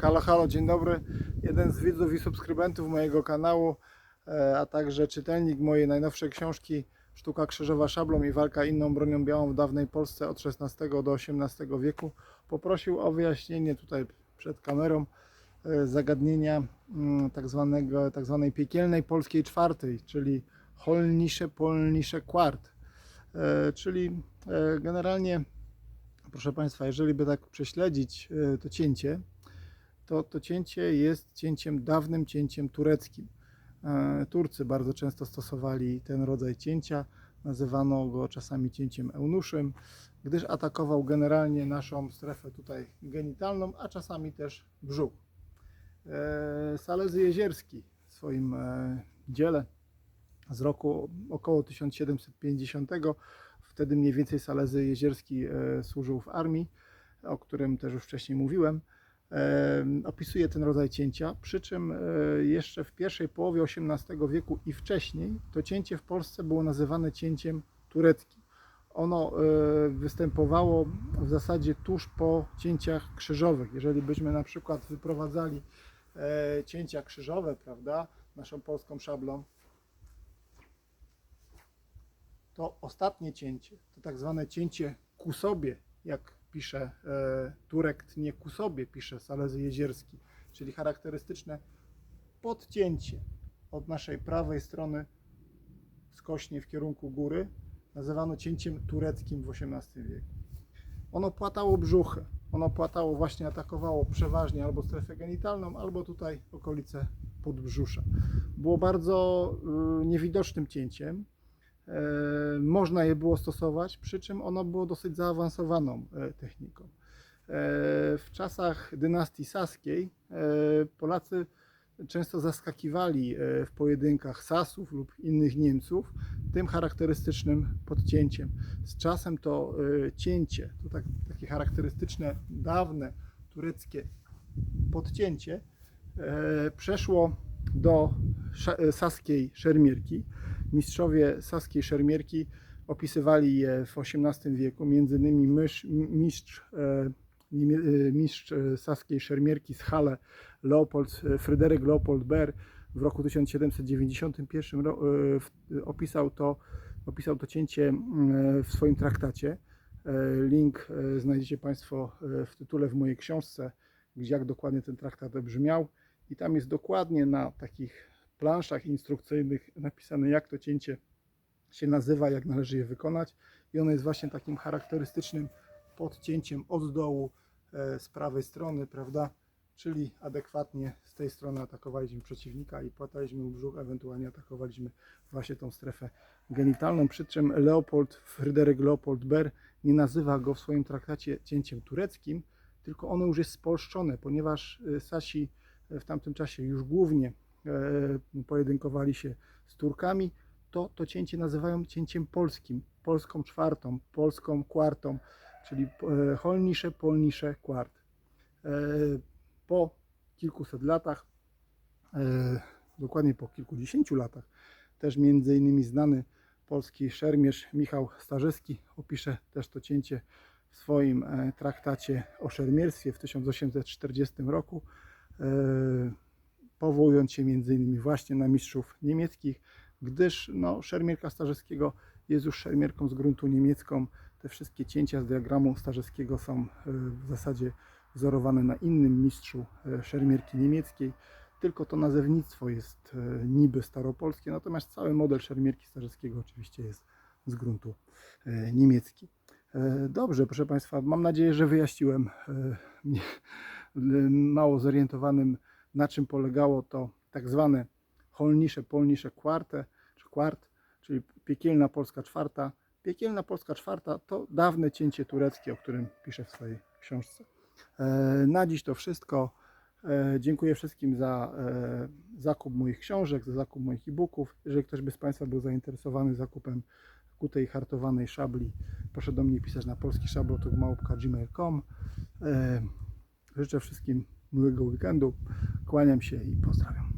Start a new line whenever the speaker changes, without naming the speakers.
Halo, halo, dzień dobry. Jeden z widzów i subskrybentów mojego kanału, e, a także czytelnik mojej najnowszej książki Sztuka krzyżowa szablą i walka inną bronią białą w dawnej Polsce od XVI do XVIII wieku poprosił o wyjaśnienie tutaj przed kamerą e, zagadnienia mm, tak, zwanego, tak zwanej piekielnej polskiej czwartej, czyli Holnisze Polnisze Quart. E, Czyli generalnie proszę Państwa, jeżeli by tak prześledzić to cięcie, to to cięcie jest cięciem dawnym cięciem tureckim. E, Turcy bardzo często stosowali ten rodzaj cięcia, nazywano go czasami cięciem eunuszym, gdyż atakował generalnie naszą strefę tutaj genitalną, a czasami też brzuch. E, Salezy Jezierski w swoim e, dziele z roku około 1750 Wtedy mniej więcej Salezy Jezierski służył w armii, o którym też już wcześniej mówiłem. Opisuje ten rodzaj cięcia, przy czym e, jeszcze w pierwszej połowie XVIII wieku i wcześniej to cięcie w Polsce było nazywane cięciem tureckim. Ono e, występowało w zasadzie tuż po cięciach krzyżowych. Jeżeli byśmy na przykład wyprowadzali e, cięcia krzyżowe, prawda, naszą polską szablą, to ostatnie cięcie, to tak zwane cięcie ku sobie, jak pisze e, Turek nie ku sobie, pisze Salezy Jezierski, czyli charakterystyczne podcięcie od naszej prawej strony skośnie w kierunku góry, nazywano cięciem tureckim w XVIII wieku. Ono płatało brzuchę, ono płatało właśnie, atakowało przeważnie albo strefę genitalną, albo tutaj okolice podbrzusza. Było bardzo y, niewidocznym cięciem, można je było stosować, przy czym ono było dosyć zaawansowaną e, techniką. E, W czasach dynastii saskiej e, Polacy często zaskakiwali e, w pojedynkach Sasów lub innych Niemców tym charakterystycznym podcięciem. Z czasem to e, cięcie, to tak, takie charakterystyczne, dawne tureckie podcięcie e, przeszło do e, saskiej szermierki. Mistrzowie saskiej szermierki opisywali je w XVIII wieku, między innymi mysz, mistrz, e, e, mistrz e, saskiej szermierki z Halle, Leopold, Fryderyk Leopold Baer w roku 1791 ro- e, w- opisał to, opisał to cięcie w swoim traktacie. Link znajdziecie Państwo w tytule w mojej książce, gdzie jak dokładnie ten traktat brzmiał. I tam jest dokładnie na takich planszach instrukcyjnych napisane, jak to cięcie się nazywa, jak należy je wykonać. I ono jest właśnie takim charakterystycznym podcięciem od dołu e, z prawej strony, prawda? Czyli adekwatnie z tej strony atakowaliśmy przeciwnika i płataliśmy mu brzuch, ewentualnie atakowaliśmy właśnie tą strefę genitalną. Przy czym Leopold, Fryderyk Leopold Baer nie nazywa go w swoim traktacie cięciem tureckim, tylko ono już jest spolszczone, ponieważ e, Sasi w tamtym czasie już głównie e, pojedynkowali się z Turkami, to to cięcie nazywają cięciem polskim, polską czwartą, polską kwartą, czyli e, holnisze, polnisze, kwart. E, Po kilkuset latach, e, dokładnie po kilkudziesięciu latach, też między innymi znany polski szermierz Michał Starzewski opisze też to cięcie w swoim e, traktacie o szermierstwie w 1840 roku, e, powołując się innymi właśnie na mistrzów niemieckich, gdyż no, szermierka Starzewskiego jest już szermierką z gruntu niemiecką. Te wszystkie cięcia z diagramu Starzewskiego są e, w zasadzie wzorowane na innym mistrzu e, szermierki niemieckiej, tylko to nazewnictwo jest e, niby staropolskie, natomiast cały model szermierki Starzewskiego oczywiście jest z gruntu niemiecki. Dobrze, proszę Państwa, mam nadzieję, że wyjaśniłem mało zorientowanym, na czym polegało to tak zwane holnisze, polnisze kwarte, czy kwart, czyli piekielna polska czwarta. Piekielna polska czwarta to dawne cięcie tureckie, o którym piszę w swojej książce. E, Na dziś to wszystko. E, Dziękuję wszystkim za e, zakup moich książek, za zakup moich e-booków. Jeżeli ktoś by z Państwa był zainteresowany zakupem kutej hartowanej szabli, proszę do mnie pisać na polski szablotugmałpka.gmail.com. E, Życzę wszystkim miłego weekendu. Kłaniam się i pozdrawiam.